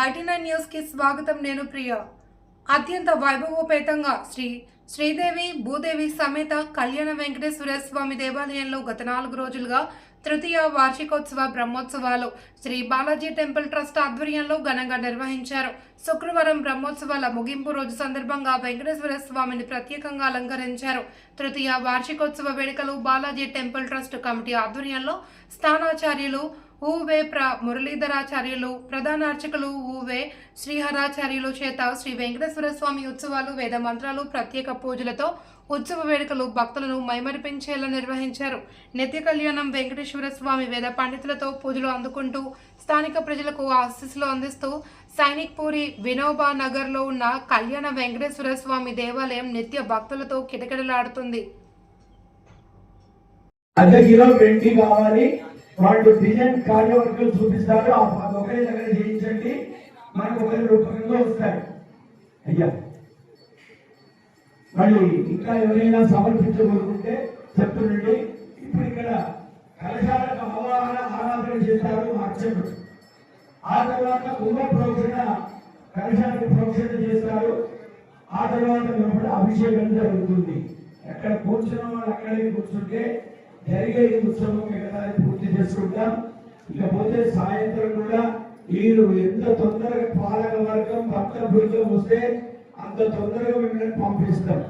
బయటి న్యూస్కి స్వాగతం నేను ప్రియ. అత్యంత వైభవోపేతంగా శ్రీ శ్రీదేవి భూదేవి సమేత కళ్యాణ వెంకటేశ్వర స్వామి దేవాలయంలో గత నాలుగు రోజులుగా తృతీయ వార్షికోత్సవ బ్రహ్మోత్సవాలు శ్రీ బాలాజీ టెంపుల్ ట్రస్ట్ ఆధ్వర్యంలో ఘనంగా నిర్వహించారు. శుక్రవారం బ్రహ్మోత్సవాల ముగింపు రోజు సందర్భంగా వెంకటేశ్వర స్వామిని ప్రత్యేకంగా అలంకరించారు. తృతీయ వార్షికోత్సవ వేడుకలు బాలాజీ టెంపుల్ ట్రస్ట్ కమిటీ ఆధ్వర్యంలో స్థానాచార్యులు ఊవే ప్ర మురళీధరాచార్యులు ప్రధాన అర్చకులు ఊవే శ్రీహరాచార్యులు చేత శ్రీ వెంకటేశ్వర స్వామి ఉత్సవాలు వేద మంత్రాలు ప్రత్యేక పూజలతో ఉత్సవ వేడుకలు భక్తులను మైమరిపించేలా నిర్వహించారు. నిత్య కళ్యాణం వెంకటేశ్వర స్వామి వేద పండితులతో పూజలు అందుకుంటూ స్థానిక ప్రజలకు ఆశీస్సులు అందిస్తూ సైనిక్ పూరి వినోబా నగర్లో ఉన్న కళ్యాణ వెంకటేశ్వర స్వామి దేవాలయం నిత్య భక్తులతో కిటకిటలాడుతుంది. అర్ధ కిలో వెండి కావాలి వాళ్ళు డిజైన్ కార్యవర్గం చూపిస్తారు అది ఒకరి దగ్గర చేయించండి మనకు ఒకరి రూపకంగా వస్తాయి. అయ్యా. మళ్ళీ ఇంకా ఎవరైనా సమర్పించబోతుంటే చెప్తుండండి ఇప్పుడు ఇక్కడ కలశాలకు అవగాహన ఆరాధన చేస్తారు అర్చకుడు. ఆ తర్వాత కుంభ ప్రోక్షణ కలశానికి ప్రోక్షణ చేస్తారు ఆ తర్వాత లోపల అభిషేకం జరుగుతుంది. ఎక్కడ కూర్చున్న వాళ్ళు అక్కడే కూర్చుంటే జరిగే ఈ ఉత్సవం మిగతా పూర్తి చేసుకుంటాం. ఇకపోతే సాయంత్రం కూడా మీరు ఎంత తొందరగా పాలక వర్గం భక్త బృందం వస్తే అంత తొందరగా మిమ్మల్ని పంపిస్తాం.